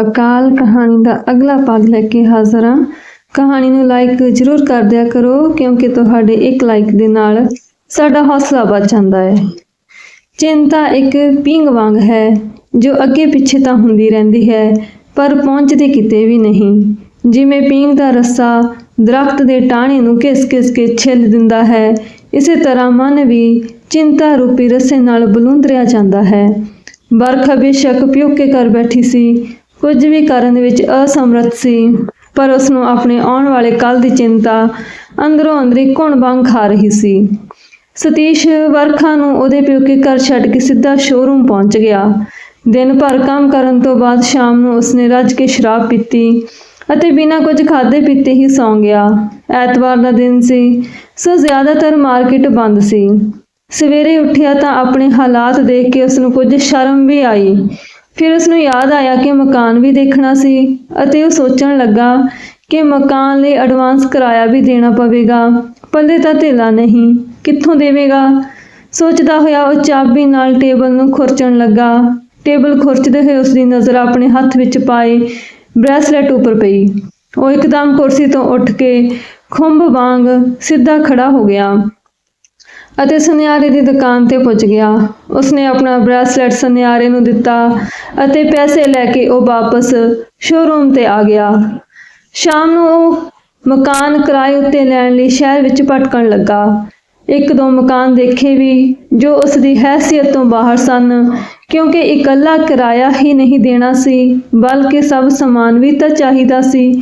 ਅਕਾਲ ਕਹਾਣੀ ਦਾ ਅਗਲਾ ਭਾਗ ਲੈ ਕੇ ਹਾਜ਼ਰ ਹਾਂ। ਕਹਾਣੀ ਨੂੰ ਲਾਈਕ ਜ਼ਰੂਰ ਕਰ ਦਿਆ ਕਰੋ, ਕਿਉਂਕਿ ਤੁਹਾਡੇ ਇੱਕ ਲਾਈਕ ਦੇ ਨਾਲ ਸਾਡਾ ਹੌਸਲਾ ਵੱਧ ਜਾਂਦਾ ਹੈ। ਚਿੰਤਾ ਇੱਕ ਪਿੰਗ ਵਾਂਗ ਹੈ, ਜੋ ਅੱਗੇ ਪਿੱਛੇ ਤਾਂ ਹੁੰਦੀ ਰਹਿੰਦੀ ਹੈ, ਪਰ ਪਹੁੰਚਦੀ ਕਿਤੇ ਵੀ ਨਹੀਂ। ਜਿਵੇਂ ਪਿੰਗ ਦਾ ਰੱਸਾ ਦਰਖਤ ਦੇ ਟਾਹਣੇ ਨੂੰ ਘਿਸ-ਘਿਸ ਕੇ ਛਿੱਲ ਦਿੰਦਾ ਹੈ, ਇਸੇ ਤਰ੍ਹਾਂ ਮਨ ਵੀ ਚਿੰਤਾ ਰੂਪੀ ਰੱਸੇ ਨਾਲ ਬਲੂੰਦਰਿਆ ਜਾਂਦਾ ਹੈ। ਬਰਖਾ ਬੇਸ਼ੱਕ ਪਿਉਕੇ ਕਰ ਬੈਠੀ ਸੀ ਕੁਝ ਵੀ ਕਰਨ ਵਿੱਚ ਅਸਮਰੱਥ ਸੀ, ਪਰ ਉਸ ਨੂੰ ਆਪਣੇ ਆਉਣ ਵਾਲੇ ਕੱਲ ਦੀ ਚਿੰਤਾ ਅੰਦਰੋਂ ਅੰਦਰੀ ਘੁਣ ਭੰਗ ਖਾ ਰਹੀ ਸੀ। ਸਤੀਸ਼ ਵਰਖਾ ਨੂੰ ਉਹਦੇ ਪਿਓਕੇ ਘਰ ਛੱਡ ਕੇ ਸਿੱਧਾ ਸ਼ੋਰੂਮ ਪਹੁੰਚ ਗਿਆ। ਦਿਨ ਭਰ ਕੰਮ ਕਰਨ ਤੋਂ ਬਾਅਦ ਸ਼ਾਮ ਨੂੰ ਉਸਨੇ ਰੱਜ ਕੇ ਸ਼ਰਾਬ ਪੀਤੀ ਅਤੇ ਬਿਨਾਂ ਕੁਝ ਖਾਦੇ ਪੀਤੇ ਹੀ ਸੌਂ ਗਿਆ। ਐਤਵਾਰ ਦਾ ਦਿਨ ਸੀ, ਸੋ ਜ਼ਿਆਦਾਤਰ ਮਾਰਕੀਟ ਬੰਦ ਸੀ। ਸਵੇਰੇ ਉੱਠਿਆ ਤਾਂ ਆਪਣੇ ਹਾਲਾਤ ਦੇਖ ਕੇ ਉਸ ਨੂੰ ਕੁਝ ਸ਼ਰਮ ਵੀ ਆਈ। ਫਿਰ ਉਸ ਨੂੰ ਯਾਦ ਆਇਆ ਕਿ ਮਕਾਨ ਵੀ ਦੇਖਣਾ ਸੀ ਅਤੇ ਉਹ ਸੋਚਣ ਲੱਗਾ ਕਿ ਮਕਾਨ ਲਈ ਐਡਵਾਂਸ ਕਿਰਾਇਆ ਵੀ ਦੇਣਾ ਪਵੇਗਾ ਪੱਲੇ ਤਾਂ ਧੇਲਾ ਨਹੀਂ, ਕਿੱਥੋਂ ਦੇਵੇਗਾ? ਸੋਚਦਾ ਹੋਇਆ ਉਹ ਚਾਬੀ ਨਾਲ ਟੇਬਲ ਨੂੰ ਖੁਰਚਣ ਲੱਗਾ। ਟੇਬਲ ਖੁਰਚਦੇ ਹੋਏ ਉਸ ਦੀ ਨਜ਼ਰ ਆਪਣੇ ਹੱਥ ਵਿੱਚ ਪਾਏ ਬ੍ਰੈਸਲੈਟ ਉੱਪਰ ਪਈ। ਉਹ ਇੱਕਦਮ ਕੁਰਸੀ ਤੋਂ ਉੱਠ ਕੇ ਖੁੰਭ ਵਾਂਗ ਸਿੱਧਾ ਖੜਾ ਹੋ ਗਿਆ। ਅਤੇ ਸੁਨਿਆਰੇ ਦੀ ਦੁਕਾਨ ਤੇ ਪੁੱਜ ਗਿਆ। ਉਸਨੇ ਆਪਣਾ ਬ੍ਰੈਸਲੇਟ ਸੁਨਿਆਰੇ ਨੂੰ ਦਿੱਤਾ ਅਤੇ ਪੈਸੇ ਲੈ ਕੇ ਉਹ ਵਾਪਸ ਸ਼ੋਰੂਮ ਤੇ ਆ ਗਿਆ। ਸ਼ਾਮ ਨੂੰ ਉਹ ਮਕਾਨ ਕਿਰਾਏ ਉੱਤੇ ਲੈਣ ਲਈ ਸ਼ਹਿਰ ਵਿੱਚ ਭਟਕਣ ਲੱਗਾ। ਇੱਕ ਦੋ ਮਕਾਨ ਦੇਖੇ ਵੀ, ਜੋ ਉਸ ਦੀ ਹੈਸੀਅਤ ਤੋਂ ਬਾਹਰ ਸਨ, ਕਿਉਂਕਿ ਇਕੱਲਾ ਕਿਰਾਇਆ ਹੀ ਨਹੀਂ ਦੇਣਾ ਸੀ, ਬਲਕਿ ਸਭ ਸਮਾਨ ਵੀ ਤਾਂ ਚਾਹੀਦਾ ਸੀ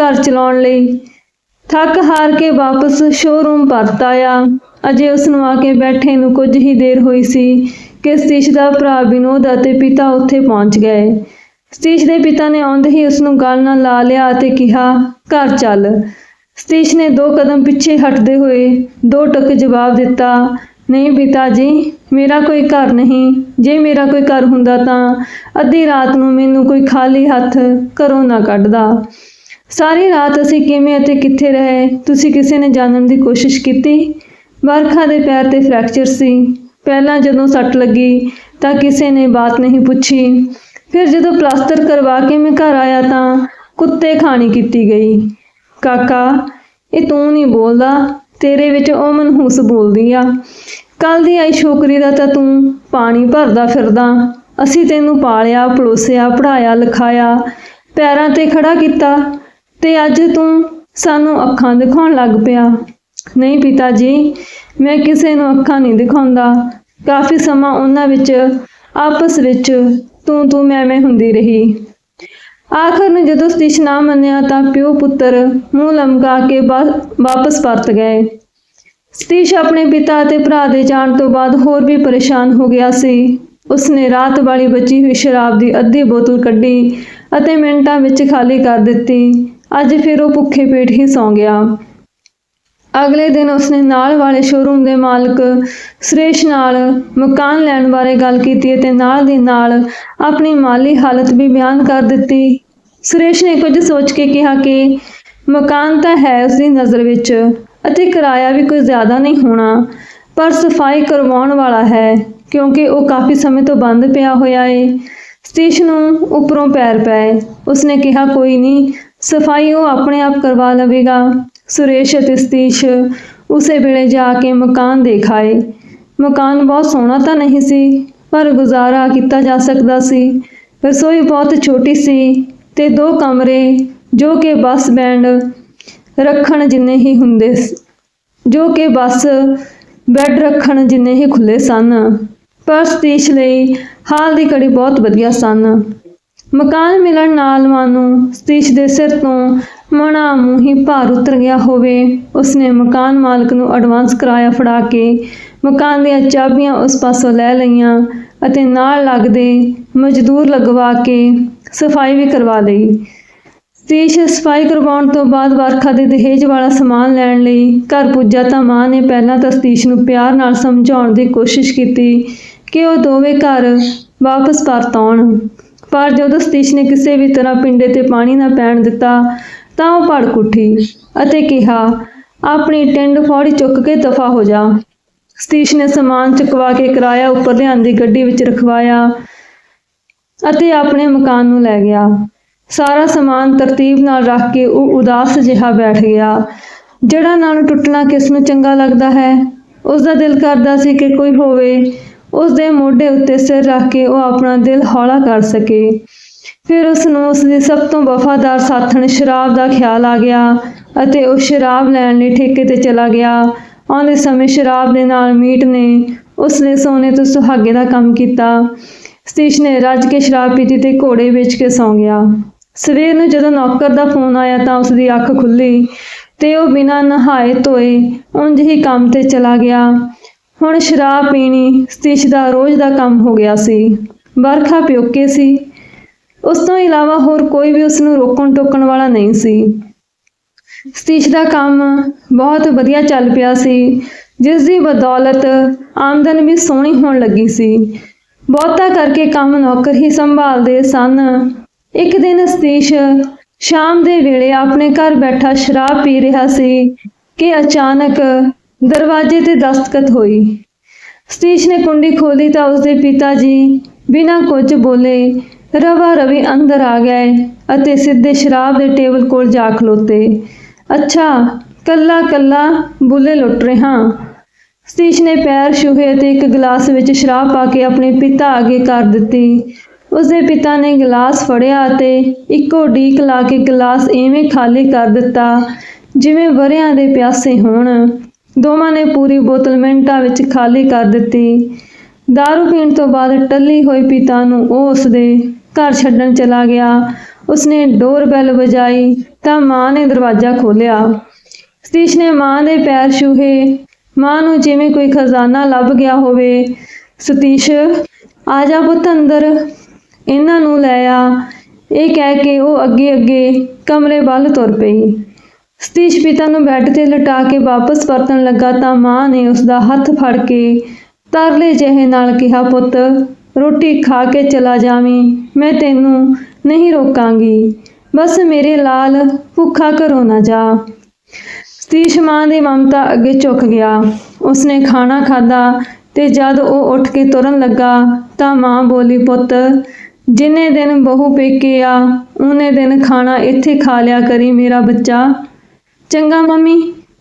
ਘਰ ਚਲਾਉਣ ਲਈ। ਥੱਕ ਹਾਰ ਕੇ ਵਾਪਸ ਸ਼ੋਰੂਮ ਪਰਤ ਆਇਆ। ਅਜੇ ਉਸ ਨੂੰ ਆ ਕੇ ਬੈਠੇ ਨੂੰ ਕੁਝ ਹੀ ਦੇਰ ਹੋਈ ਸੀ ਕਿ ਸਤੀਸ਼ ਦਾ ਭਰਾ ਵਿਨੋਦ ਅਤੇ ਪਿਤਾ ਉੱਥੇ ਪਹੁੰਚ ਗਏ। ਸਤੀਸ਼ ਦੇ ਪਿਤਾ ਨੇ ਆਉਂਦੇ ਹੀ ਉਸ ਨੂੰ ਗਲ ਨਾਲ ਲਾ ਲਿਆ ਅਤੇ ਕਿਹਾ, ਘਰ ਚੱਲ। ਸਤੀਸ਼ ਨੇ ਦੋ ਕਦਮ ਪਿੱਛੇ ਹਟਦੇ ਹੋਏ ਦੋ ਟਕ ਜਵਾਬ ਦਿੱਤਾ, ਨਹੀਂ ਪਿਤਾ ਜੀ, ਮੇਰਾ ਕੋਈ ਘਰ ਨਹੀਂ। ਜੇ ਮੇਰਾ ਕੋਈ ਘਰ ਹੁੰਦਾ ਤਾਂ ਅੱਧੀ ਰਾਤ ਨੂੰ ਮੈਨੂੰ ਕੋਈ ਖਾਲੀ ਹੱਥ ਘਰੋਂ ਨਾ ਕੱਢਦਾ। ਸਾਰੀ ਰਾਤ ਅਸੀਂ ਕਿਵੇਂ ਅਤੇ ਕਿੱਥੇ ਰਹੇ? ਤੁਸੀਂ ਕਿਸੇ ਨੇ ਜਾਣਨ ਦੀ ਕੋਸ਼ਿਸ਼ ਕੀਤੀ? ਵਰਖਾ ਦੇ ਪੈਰ ਤੇ ਫ੍ਰੈਕਚਰ ਸੀ। ਪਹਿਲਾਂ ਜਦੋਂ ਸੱਟ ਲੱਗੀ, ਤਾਂ ਕਿਸੇ ਨੇ ਬਾਤ ਨਹੀਂ ਪੁੱਛੀ। ਫਿਰ ਜਦੋਂ ਪਲਾਸਟਰ ਕਰਵਾ ਕੇ ਮੈਂ ਘਰ ਆਇਆ ਤਾਂ ਕੁੱਤੇ ਖਾਣੀ ਕੀਤੀ ਗਈ। ਕਾਕਾ, ਇਹ ਤੂੰ ਨਹੀਂ ਬੋਲਦਾ, ਤੇਰੇ ਵਿੱਚ ਉਹ ਮਨਹੂਸ ਬੋਲਦੀ ਆ। ਕੱਲ ਦੀ ਆਈ ਛੋਕਰੀ ਦਾ ਤਾਂ ਤੂੰ ਪਾਣੀ ਭਰਦਾ ਫਿਰਦਾ। ਅਸੀਂ ਤੈਨੂੰ ਪਾਲਿਆ, ਪਲੋਸਿਆ ਪੜਾਇਆ ਲਿਖਾਇਆ, ਪੈਰਾਂ ਤੇ ਖੜਾ ਕੀਤਾ ਤੇ ਅੱਜ ਤੂੰ ਸਾਨੂੰ ਅੱਖਾਂ ਦਿਖਾਉਣ ਲੱਗ ਪਿਆ। ਨਹੀਂ ਪਿਤਾ ਜੀ ਮੈਂ ਕਿਸੇ ਨੂੰ ਅੱਖਾਂ ਨਹੀਂ ਦਿਖਾਉਂਦਾ। ਕਾਫੀ ਸਮਾਂ ਉਹਨਾਂ ਵਿੱਚ, ਆਪਸ ਵਿੱਚ ਤੂੰ ਤੂੰ ਮੈਂ ਮੈਂ ਹੁੰਦੀ ਰਹੀ। ਆਖਰ ਨੂੰ ਜਦੋਂ ਸਤੀਸ਼ ਨਾ ਮੰਨਿਆ ਤਾਂ ਪਿਓ ਪੁੱਤਰ ਮੂੰਹ ਲਮਕਾ ਕੇ ਵਾ- ਵਾਪਸ ਪਰਤ ਗਏ। ਸਤੀਸ਼ ਆਪਣੇ ਪਿਤਾ ਅਤੇ ਭਰਾ ਦੇ ਜਾਣ ਤੋਂ ਬਾਅਦ ਹੋਰ ਵੀ ਪਰੇਸ਼ਾਨ ਹੋ ਗਿਆ ਸੀ। ਉਸਨੇ ਰਾਤ ਵਾਲੀ ਬਚੀ ਹੋਈ ਸ਼ਰਾਬ ਦੀ ਅੱਧੀ ਬੋਤਲ ਕੱਢੀ ਅਤੇ ਮਿੰਟਾਂ ਵਿੱਚ ਖਾਲੀ ਕਰ ਦਿੱਤੀ। ਅੱਜ ਫਿਰ ਉਹ ਭੁੱਖੇ ਪੇਟ ਹੀ ਸੌਂ ਗਿਆ। ਅਗਲੇ ਦਿਨ ਉਸਨੇ ਨਾਲ ਵਾਲੇ ਸ਼ੋਰੂਮ ਦੇ ਮਾਲਕ ਸੁਰੇਸ਼ ਨਾਲ ਮਕਾਨ ਲੈਣ ਬਾਰੇ ਗੱਲ ਕੀਤੀ ਅਤੇ ਨਾਲ ਦੀ ਨਾਲ ਆਪਣੀ ਮਾਲੀ ਹਾਲਤ ਵੀ ਬਿਆਨ ਕਰ ਦਿੱਤੀ। ਸੁਰੇਸ਼ ਨੇ ਕੁਝ ਸੋਚ ਕੇ ਕਿਹਾ ਕਿ ਮਕਾਨ ਤਾਂ ਹੈ ਉਸ ਦੀ ਨਜ਼ਰ ਵਿੱਚ ਅਤੇ ਕਿਰਾਇਆ ਵੀ ਕੋਈ ਜ਼ਿਆਦਾ ਨਹੀਂ ਹੋਣਾ, ਪਰ ਸਫ਼ਾਈ ਕਰਵਾਉਣ ਵਾਲਾ ਹੈ, ਕਿਉਂਕਿ ਉਹ ਕਾਫੀ ਸਮੇਂ ਤੋਂ ਬੰਦ ਪਿਆ ਹੋਇਆ ਏ। ਸਤੀਸ਼ ਨੂੰ ਉੱਪਰੋਂ ਪੈਰ ਪਏ। ਉਸਨੇ ਕਿਹਾ, ਕੋਈ ਨਹੀਂ, ਸਫ਼ਾਈ ਉਹ ਆਪਣੇ ਆਪ ਕਰਵਾ ਲਵੇਗਾ। ਸੁਰੇਸ਼ ਅਤੇ ਸਤੀਸ਼ ਉਸੇ ਵੇਲੇ ਜਾ ਕੇ ਮਕਾਨ ਦੇਖ ਆਏ ਮਕਾਨ ਬਹੁਤ ਸੋਹਣਾ ਤਾਂ ਨਹੀਂ ਸੀ, ਪਰ ਗੁਜ਼ਾਰਾ ਕੀਤਾ ਜਾ ਸਕਦਾ ਸੀ। ਰਸੋਈ ਬਹੁਤ ਛੋਟੀ ਸੀ ਤੇ ਦੋ ਕਮਰੇ ਜੋ ਕਿ ਬੱਸ ਬੈਂਡ ਰੱਖਣ ਜਿੰਨੇ ਹੀ ਹੁੰਦੇ ਸ- ਜੋ ਕਿ ਬਸ ਬੈੱਡ ਰੱਖਣ ਜਿੰਨੇ ਹੀ ਖੁੱਲੇ ਸਨ। ਪਰ ਸਤੀਸ਼ ਲਈ ਹਾਲ ਦੀ ਘੜੀ ਬਹੁਤ ਵਧੀਆ ਸਨ। ਮਕਾਨ ਮਿਲਣ ਨਾਲ ਮਾਨੂੰ ਸਤੀਸ਼ ਦੇ ਸਿਰ ਤੋਂ ਮਣਾ ਮੂੰਹ ਹੀ ਭਾਰ ਉਤਰ ਗਿਆ ਹੋਵੇ। ਉਸਨੇ ਮਕਾਨ ਮਾਲਕ ਨੂੰ ਐਡਵਾਂਸ ਕਿਰਾਇਆ ਫੜਾ ਕੇ ਮਕਾਨ ਦੀਆਂ ਚਾਬੀਆਂ ਉਸ ਪਾਸੋਂ ਲੈ ਲਈਆਂ ਅਤੇ ਨਾਲ ਲੱਗਦੇ ਮਜ਼ਦੂਰ ਲਗਵਾ ਕੇ ਸਫ਼ਾਈ ਵੀ ਕਰਵਾ ਲਈ। ਸਤੀਸ਼ ਸਫ਼ਾਈ ਕਰਵਾਉਣ ਤੋਂ ਬਾਅਦ ਵਰਖਾ ਦੇ ਦਹੇਜ ਵਾਲਾ ਸਮਾਨ ਲੈਣ ਲਈ ਘਰ ਪੁੱਜਾ ਤਾਂ ਮਾਂ ਨੇ ਪਹਿਲਾਂ ਤਾਂ ਸਤੀਸ਼ ਨੂੰ ਪਿਆਰ ਨਾਲ ਸਮਝਾਉਣ ਦੀ ਕੋਸ਼ਿਸ਼ ਕੀਤੀ ਕਿ ਉਹ ਦੋਵੇਂ ਘਰ ਵਾਪਸ ਪਰਤ ਆਉਣ। ਪਰ ਜਦੋਂ ਸਤੀਸ਼ ਨੇ ਕਿਸੇ ਵੀ ਤਰ੍ਹਾਂ ਪਿੰਡੇ ਤੇ ਪਾਣੀ ਨਾ ਪੈਣ ਦਿੱਤਾ, ਤਾਂ ਉਹ ਭੜਕ ਉੱਠੀ ਅਤੇ ਕਿਹਾ, ਆਪਣੀ ਟਿੰਡ ਫੌੜੀ ਚੁੱਕ ਕੇ ਦਫਾ ਹੋ ਜਾ। ਸਤੀਸ਼ ਨੇ ਸਮਾਨ ਚੁਕਵਾ ਕੇ ਕਿਰਾਇਆ ਉੱਪਰ ਲਿਆਂਦੀ ਗੱਡੀ ਵਿੱਚ ਰਖਵਾਇਆ ਅਤੇ ਆਪਣੇ ਮਕਾਨ ਨੂੰ ਲੈ ਗਿਆ। ਸਾਰਾ ਸਮਾਨ ਤਰਤੀਬ ਨਾਲ ਰੱਖ ਕੇ ਉਹ ਉਦਾਸ ਜਿਹਾ ਬੈਠ ਗਿਆ ਜੜਾ ਨਾਲ ਟੁੱਟਣਾ ਕਿਸ ਨੂੰ ਚੰਗਾ ਲੱਗਦਾ ਹੈ? ਉਸ ਦਾ ਦਿਲ ਕਰਦਾ ਸੀ ਕਿ ਕੋਈ ਹੋਵੇ। ਉਸ ਦੇ ਮੋਢੇ ਉੱਤੇ ਸਿਰ ਰੱਖ ਕੇ ਉਹ ਆਪਣਾ ਦਿਲ ਹੌਲਾ ਕਰ ਸਕੇ। ਫਿਰ ਉਸ ਨੂੰ ਉਸ ਦੀ ਸਭ ਤੋਂ ਵਫਾਦਾਰ ਸਾਥਣ ਸ਼ਰਾਬ ਦਾ ਖਿਆਲ ਆ ਗਿਆ ਅਤੇ ਉਹ ਸ਼ਰਾਬ ਲੈਣ ਲਈ ਠੇਕੇ ਤੇ ਚਲਾ ਗਿਆ। ਆਉਂਦੇ ਸਮੇਂ ਸ਼ਰਾਬ ਦੇ ਨਾਲ ਮੀਟ ਨੇ ਉਸ ਨੇ ਸੋਨੇ ਤੋਂ ਸੁਹਾਗੇ ਦਾ ਕੰਮ ਕੀਤਾ। ਸਤੀਸ਼ ਨੇ ਰੱਜ ਕੇ ਸ਼ਰਾਬ ਪੀਤੀ ਤੇ ਘੋੜੇ ਵੇਚ ਕੇ ਸੌਂ ਗਿਆ। ਸਵੇਰ ਨੂੰ ਜਦੋਂ ਨੌਕਰ ਦਾ ਫੋਨ ਆਇਆ ਤਾਂ ਉਸ ਦੀ ਅੱਖ ਖੁੱਲੀ ਤੇ ਉਹ ਬਿਨਾਂ ਨਹਾਏ ਧੋਏ ਉਂਝ ਹੀ ਕੰਮ ਤੇ ਚਲਾ ਗਿਆ। ਹੁਣ ਸ਼ਰਾਬ ਪੀਣੀ ਸਤੀਸ਼ ਦਾ ਰੋਜ਼ ਦਾ ਕੰਮ ਹੋ ਗਿਆ ਸੀ। ਵਰਖਾ ਪਿਓਕੇ ਸੀ। ਉਸ ਤੋਂ ਇਲਾਵਾ ਹੋਰ ਕੋਈ ਵੀ ਉਸ ਨੂੰ ਰੋਕਣ ਟੋਕਣ ਵਾਲਾ ਨਹੀਂ ਸੀ। ਸਤੀਸ਼ ਦਾ ਕੰਮ ਬਹੁਤ ਵਧੀਆ ਚੱਲ ਪਿਆ ਸੀ। ਜਿਸ ਦੀ ਬਦੌਲਤ ਆਮਦਨ ਵੀ ਸੋਹਣੀ ਹੋਣ ਲੱਗੀ ਸੀ। ਬਹੁਤਾ ਕਰਕੇ ਕੰਮ ਨੌਕਰ ਹੀ ਸੰਭਾਲਦੇ ਸਨ। ਇੱਕ ਦਿਨ ਸਤੀਸ਼ ਸ਼ਾਮ ਦੇ ਵੇਲੇ ਆਪਣੇ ਘਰ ਬੈਠਾ ਸ਼ਰਾਬ ਪੀ ਰਿਹਾ ਸੀ ਕਿ ਅਚਾਨਕ ਦਰਵਾਜ਼ੇ ਤੇ ਦਸਤਖਤ ਹੋਈ। ਸਤੀਸ਼ ਨੇ ਕੁੰਡੀ ਖੋਲੀ ਤਾਂ ਉਸਦੇ ਪਿਤਾ ਜੀ ਬਿਨਾਂ ਕੁਝ ਬੋਲੇ ਰਵਾ ਰਵੀ ਅੰਦਰ ਆ ਗਏ ਅਤੇ ਸਿੱਧੇ ਸ਼ਰਾਬ ਦੇ ਟੇਬਲ ਕੋਲ ਜਾ ਖਲੋਤੇ। ਅੱਛਾ, ਕੱਲਾ ਕੱਲਾ ਬੁੱਲੇ ਲੁੱਟ ਰਿਹਾ। ਸਤੀਸ਼ ਨੇ ਪੈਰ ਛੂਹੇ ਤੇ ਇੱਕ ਗਲਾਸ ਵਿੱਚ ਸ਼ਰਾਬ ਪਾ ਕੇ ਆਪਣੇ ਪਿਤਾ ਅੱਗੇ ਕਰ ਦਿੱਤੀ। ਉਸਦੇ ਪਿਤਾ ਨੇ ਗਲਾਸ ਫੜਿਆ ਅਤੇ ਇੱਕੋ ਢੀਕ ਲਾ ਕੇ ਗਲਾਸ ਐਵੇਂ ਖਾਲੀ ਕਰ ਦਿੱਤਾ ਜਿਵੇਂ ਵਰਿਆਂ ਦੇ ਪਿਆਸੇ ਹੋਣ। ਦੋਵਾਂ ਨੇ ਪੂਰੀ ਬੋਤਲ ਮਿੰਟਾਂ ਵਿੱਚ ਖਾਲੀ ਕਰ ਦਿੱਤੀ। दारू ਪੀਣ ਤੋਂ ਬਾਅਦ ਟੱਲੀ ਹੋਈ ਪਿਤਾ ਨੂੰ ਉਹ ਉਸਦੇ ਘਰ ਛੱਡਣ ਚਲਾ ਗਿਆ। ਉਸਨੇ ਡੋਰ ਬੈਲ ਵਜਾਈ ਤਾਂ ਮਾਂ ਨੇ ਦਰਵਾਜ਼ਾ ਖੋਲ੍ਹਿਆ। ਸਤੀਸ਼ ਨੇ ਮਾਂ ਦੇ ਪੈਰ ਛੂਹੇ। ਮਾਂ ਨੂੰ ਜਿਵੇਂ ਕੋਈ ਖਜ਼ਾਨਾ ਲੱਭ ਗਿਆ ਹੋਵੇ, ਸਤੀਸ਼, ਆ ਜਾ ਪੁੱਤ ਅੰਦਰ, ਇਹਨਾਂ ਨੂੰ ਲੈ ਆ। ਇਹ ਕਹਿ ਕੇ ਉਹ ਅੱਗੇ ਅੱਗੇ ਕਮਰੇ ਵੱਲ ਤੁਰ ਪਈ। ਸਤੀਸ਼ ਪਿਤਾ ਨੂੰ ਬੈੱਡ ਤੇ ਲਟਾ ਕੇ ਵਾਪਸ ਪਰਤਣ ਲੱਗਾ ਤਾਂ ਮਾਂ ਨੇ ਉਸ ਦਾ ਹੱਥ ਫੜ ਕੇ ਤਰਲੇ ਜਿਹੇ ਨਾਲ ਕਿਹਾ, ਪੁੱਤ, ਰੋਟੀ ਖਾ ਕੇ ਚਲਾ ਜਾਵੀਂ, ਮੈਂ ਤੈਨੂੰ ਨਹੀਂ ਰੋਕਾਂਗੀ। ਬਸ ਮੇਰੇ ਲਾਲ ਭੁੱਖਾ ਘਰੋਂ ਨਾ ਜਾ। ਸਤੀਸ਼ ਮਾਂ ਦੀ ਮਮਤਾ ਅੱਗੇ ਝੁਕ ਗਿਆ। ਉਸਨੇ ਖਾਣਾ ਖਾਦਾ ਤੇ ਜਦ ਉਹ ਉੱਠ ਕੇ ਤੁਰਨ ਲੱਗਾ ਤਾਂ ਮਾਂ ਬੋਲੀ, ਪੁੱਤ, ਜਿੰਨੇ ਦਿਨ ਬਹੂ ਪੇਕੇ ਆ, ਉਹਨੇ ਦਿਨ ਖਾਣਾ ਇੱਥੇ ਖਾ ਲਿਆ ਕਰੀ ਮੇਰਾ ਬੱਚਾ। ਚੰਗਾ ਮੰਮੀ,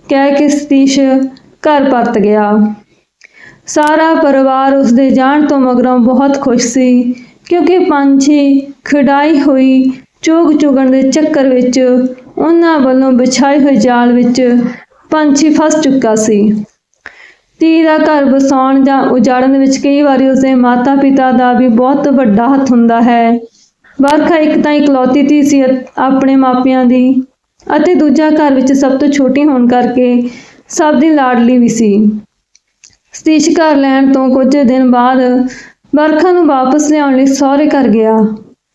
ਕਹਿ ਕੇ ਸਤੀਸ਼ ਘਰ ਪਰਤ ਗਿਆ। ਸਾਰਾ ਪਰਿਵਾਰ ਉਸਦੇ ਜਾਣ ਤੋਂ ਮਗਰੋਂ ਬਹੁਤ ਖੁਸ਼ ਸੀ, ਕਿਉਂਕਿ ਪੰਛੀ ਖਿਡਾਈ ਹੋਈ ਚੋਗ ਚੁਗਣ ਦੇ ਚੱਕਰ ਵਿੱਚ ਉਹਨਾਂ ਵੱਲੋਂ ਵਿਛਾਏ ਹੋਏ ਜਾਲ ਵਿੱਚ ਪੰਛੀ ਫਸ ਚੁੱਕਾ ਸੀ। ਧੀ ਦਾ ਘਰ ਵਸਾਉਣ ਜਾਂ ਉਜਾੜਨ ਵਿੱਚ ਕਈ ਵਾਰੀ ਉਸਦੇ ਮਾਤਾ-ਪਿਤਾ ਦਾ ਵੀ ਬਹੁਤ ਵੱਡਾ ਹੱਥ ਹੁੰਦਾ ਹੈ। ਵਰਖਾ ਇੱਕ ਤਾਂ ਇਕਲੌਤੀ ਧੀ ਸੀ ਆਪਣੇ ਮਾਪਿਆਂ ਦੀ ਅਤੇ ਦੂਜਾ ਘਰ ਵਿੱਚ ਸਭ ਤੋਂ ਛੋਟੀ ਹੋਣ ਕਰਕੇ ਸਭ ਦੀ ਲਾਡਲੀ ਵੀ ਸੀ। ਸਤੀਸ਼ ਘਰ ਲੈਣ ਤੋਂ ਕੁਝ ਦਿਨ ਬਾਅਦ ਵਰਖਾ ਨੂੰ ਵਾਪਸ ਲਿਆਉਣ ਲਈ ਸਹੁਰੇ ਘਰ ਗਿਆ।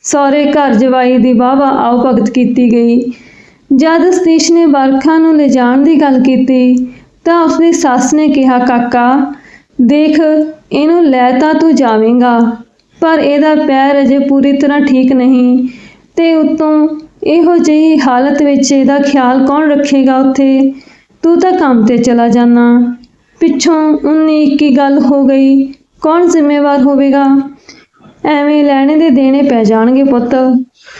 ਸਹੁਰੇ ਘਰ ਜਵਾਈ ਦੀ ਵਾਹਵਾ ਆਓ ਭਗਤ ਕੀਤੀ ਗਈ। ਜਦ ਸਤੀਸ਼ ਨੇ ਵਰਖਾ ਨੂੰ ਲਿਜਾਣ ਦੀ ਗੱਲ ਕੀਤੀ, ਤਾਂ ਉਸਦੀ ਸੱਸ ਨੇ ਕਿਹਾ, ਕਾਕਾ, ਦੇਖ, ਇਹਨੂੰ ਲੈ ਤਾਂ ਤੂੰ ਜਾਵੇਂਗਾ, ਪਰ ਇਹਦਾ ਪੈਰ ਅਜੇ ਪੂਰੀ ਤਰ੍ਹਾਂ ਠੀਕ ਨਹੀਂ ਤੇ ਉਤੋਂ ਇਹੋ ਜਿਹੀ ਹਾਲਤ ਵਿੱਚ ਇਹਦਾ ਖਿਆਲ ਕੌਣ ਰੱਖੇਗਾ ਉੱਥੇ? ਤੂੰ ਤਾਂ ਕੰਮ ਤੇ ਚਲਾ ਜਾਣਾ ਪਿੱਛੋਂ 19 21 ਗੱਲ ਹੋ ਗਈ। ਕੌਣ ਜ਼ਿੰਮੇਵਾਰ ਹੋਵੇਗਾ? ਐਵੇਂ ਲੈਣੇ ਦੇ ਦੇਣੇ ਪੈ ਜਾਣਗੇ ਪੁੱਤ।